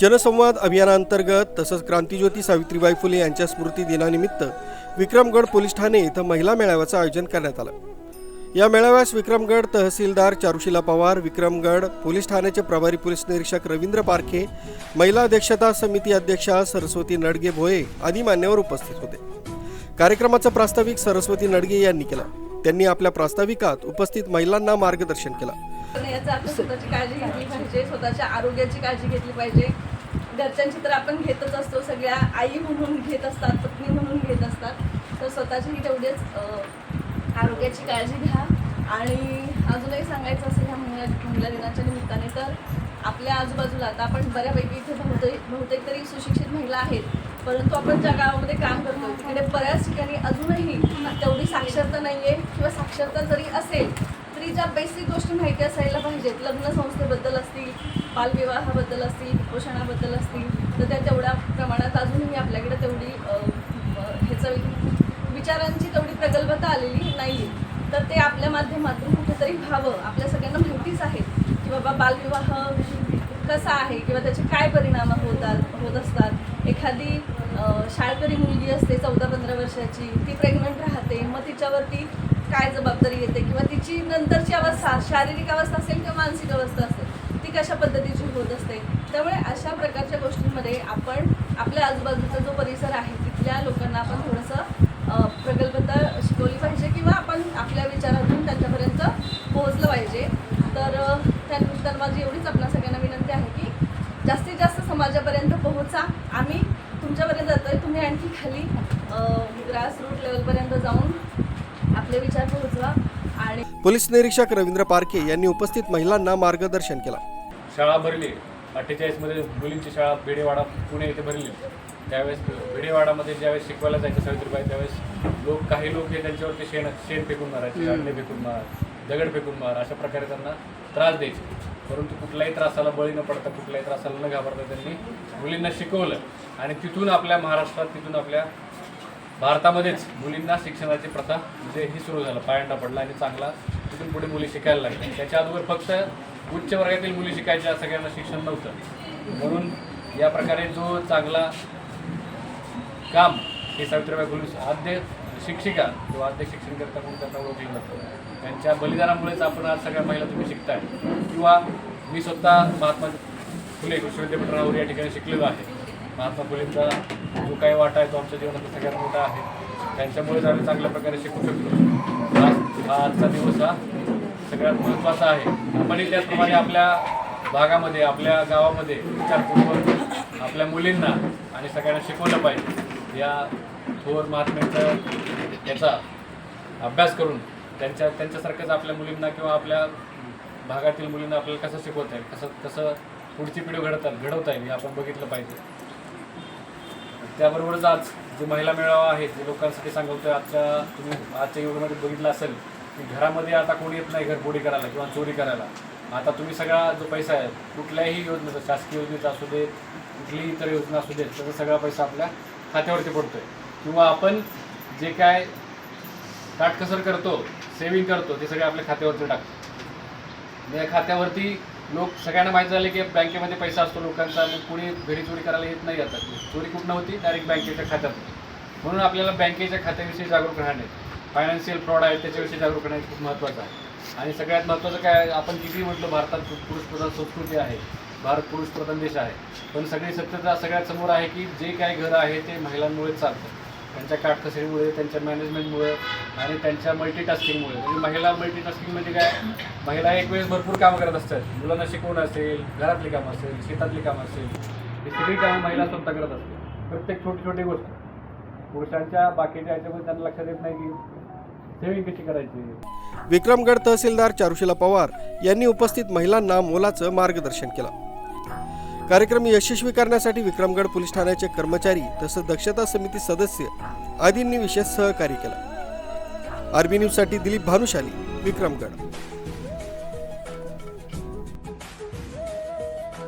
जनसंवाद अभियानांतर्गत तसंच क्रांतीज्योती सावित्रीबाई फुले यांच्या स्मृती दिनानिमित्त विक्रमगड पोलीस ठाणे इथं महिला मेळाव्याचं आयोजन करण्यात आलं. या मेळाव्यास विक्रमगड तहसीलदार चारुशिला पवार विक्रमगड पोलीस ठाण्याचे प्रभारी पोलीस निरीक्षक रवींद्र पारखे महिला अध्यक्षता समिती अध्यक्षा सरस्वती नडगे भोये आदी मान्यवर उपस्थित होते. कार्यक्रमाचं प्रास्ताविक सरस्वती नडगे यांनी केलं. त्यांनी आपल्या प्रास्ताविकात उपस्थित महिलांना मार्गदर्शन केलं. याचा आपण स्वतःची काळजी घेतली पाहिजे स्वतःच्या आरोग्याची काळजी घेतली पाहिजे. घरच्यांची तर आपण घेतच असतो सगळ्या आई म्हणून घेत असतात पत्नी म्हणून घेत असतात. तर स्वतःचीही तेवढेच आरोग्याची काळजी घ्या. आणि अजूनही सांगायचं असेल ह्या महिला महिला दिनाच्या निमित्ताने तर आपल्या आजूबाजूला आता आपण बऱ्यापैकी इथे बहुतेक बहुतेक तरी सुशिक्षित महिला आहेत. परंतु आपण ज्या गावामध्ये काम करतो तिकडे बऱ्याच ठिकाणी अजूनही तेवढी साक्षरता नाही आहे किंवा साक्षरता जरी असेल तरी ज्या बेसिक गोष्टी माहिती असायला पाहिजेत लग्न संस्थेबद्दल असतील बालविवाहाबद्दल असतील पोषणाबद्दल असतील तर त्या तेवढ्या प्रमाणात अजूनही आपल्याकडे तेवढी ह्याचं विचारांची तेवढी प्रगल्भता आलेली नाही तर ते आपल्या माध्यमातून कुठेतरी व्हावं. आपल्या सगळ्यांना माहितीच आहे की बाबा बालविवाह कसा आहे किंवा त्याचे काय परिणाम होतात होत असतात. एखादी शाळकरी मुलगी असते चौदा पंधरा वर्षाची ती प्रेग्नंट राहते मग तिच्यावरती काय जबाबदारी येते किंवा तिची शारीरिक अवस्था असेल किंवा मानसिक अवस्था असेल ती कशा पद्धतीची होत असते? त्यामुळे अशा प्रकारच्या गोष्टींमध्ये आपण आपल्या आजूबाजूचा जो परिसर आहे तिथल्या लोकांना आपण थोडंसं अं, प्रगल्भता शिकवली पाहिजे किंवा आपण आपल्या विचारातून त्यांच्यापर्यंत पोहोचलं पाहिजे. तर त्यानंतर माझी एवढीच आपल्या सगळ्यांना विनंती आहे की जास्तीत जास्त समाजापर्यंत पोहोचा. आम्ही तुमच्यापर्यंत आहे तुम्ही आणखी खाली ग्रास रूट लेवलपर्यंत जाऊन आपले विचार पोहोचवा. आणि पोलीस निरीक्षक रवींद्र पारखे यांनी उपस्थित महिलांना मार्गदर्शन केलं. शाळा भरली. अठ्ठेचाळीसमध्ये मुलींची शाळा भिडेवाडा पुणे येथे भरली. त्यावेळेस भिडेवाडामध्ये ज्यावेळेस शिकवायला जायचं सावित्रीबाई त्यावेळेस लोक काही लोक हे त्यांच्यावरती शेण शेण फेकून मारायचे अंडे फेकून मार दगड फेकून मार अशा प्रकारे त्यांना त्रास द्यायचे. परंतु कुठल्याही त्रासाला बळी न पडता कुठल्याही त्रासाला न घाबरता त्यांनी मुलींना शिकवलं. आणि तिथून आपल्या महाराष्ट्रात तिथून आपल्या भारतामध्येच मुलींना शिक्षणाची प्रथा म्हणजे ही सुरू झालं. पायंडा पडला आणि चांगला तिथून पुढे मुली शिकायला लागल्या. त्याच्या अगोदर फक्त उच्च वर्गातील मुली शिकायच्या सगळ्यांना शिक्षण नव्हतं. म्हणून या प्रकारे जो चांगला काम हे सावित्रीबाई फुले आद्य शिक्षिका किंवा आद्य शिक्षणकर्ता म्हणून त्यांना ओळखलं जातं. त्यांच्या बलिदानामुळेच आपण आज सगळ्या महिला तुम्ही शिकताय. किंवा मी स्वतः महात्मा फुले कृषी विद्यापीठ राहूर या ठिकाणी शिकलेलो आहे. महात्मा फुलेंचा जो काही वाटा आहे तो आमच्या जीवनाचा सगळ्यात मोठा आहे. त्यांच्यामुळेच आम्ही चांगल्या प्रकारे शिकू शकतो आज हा आजचा दिवस हा सगळ्यात महत्त्वाचा आहे. आपणही त्याचप्रमाणे आपल्या भागामध्ये आपल्या गावामध्ये विचारपूर्वक आपल्या मुलींना आणि सगळ्यांना शिकवलं पाहिजे. या थोर महात्म्यांचा याचा अभ्यास करून त्यांच्या त्यांच्यासारखंच आपल्या मुलींना किंवा आपल्या भागातील मुलींना आपल्याला कसं शिकवता येईल कसं कसं पुढची पिढी घडतात घडवता येईल हे आपण बघितलं पाहिजे. त्याबरोबरच आज जो महिला मेळावा आहे जे लोकांसाठी सांगतोय आजच्या तुम्ही आजच्या युगामध्ये बघितलं असेल की घरामध्ये आता कोणी येत नाही घरपोडी करायला किंवा चोरी करायला. आता तुम्ही सगळा जो पैसा आहे कुठल्याही योजनेचा शासकीय योजनेचा असू देत कुठलीही इतर योजना असू देत त्याचा सगळा पैसा आपल्या खात्यावरती पडतोय. किंवा आपण जे काय काटकसर करतो सेविंग करतो ते सगळे आपल्या खात्यावरती टाकतो. या खात्यावरती लोक सगळ्यांना माहीत झाले की बँकेमध्ये पैसा असतो लोकांचा मग कुणी घरी चोरी करायला येत नाही आता. चोरी कुठं होती? डायरेक्ट बँकेच्या खात्यात. होती. म्हणून आपल्याला बँकेच्या खात्याविषयी जागरूक राहणे फायनान्शियल फ्रॉड आहे त्याच्याविषयी जागरूक राहणे खूप महत्त्वाचं आहे. आणि सगळ्यात महत्त्वाचं काय आपण किती म्हटलं भारतात पुरुष प्रधान संस्कृती आहे भारत पुरुष प्रधान देश आहे. पण सगळी सत्यता सगळ्यात समोर आहे की जे काही घरं आहे ते महिलांमुळेच चालतं. त्यांच्या काटकसरीमुळे त्यांच्या मॅनेजमेंटमुळे आणि त्यांच्या मल्टीटास्किंगमुळे म्हणजे महिला मल्टीटास्किंग म्हणजे काय? महिला एक वेळेस भरपूर कामं करत असतात. मुलांना शिकवणं असेल घरातली कामं असेल शेतातली कामं असेल हे सगळी कामं महिला स्वतः करत असते प्रत्येक छोटी छोटी गोष्ट. पुरुषांच्या बाकीच्या याच्यामध्ये त्यांना लक्षात येत नाही की सेविंग कशी करायची. विक्रमगड तहसीलदार चारुशिला पवार यांनी उपस्थित महिलांना मोलाचं मार्गदर्शन केलं. कार्यक्रम यशस्वी करण्यासाठी विक्रमगड पोलीस ठाण्याचे कर्मचारी तसंच दक्षता समिती सदस्य आदींनी विशेष सहकार्य केलं. आरबी न्यूजसाठी दिलीप भानुशाली विक्रमगड.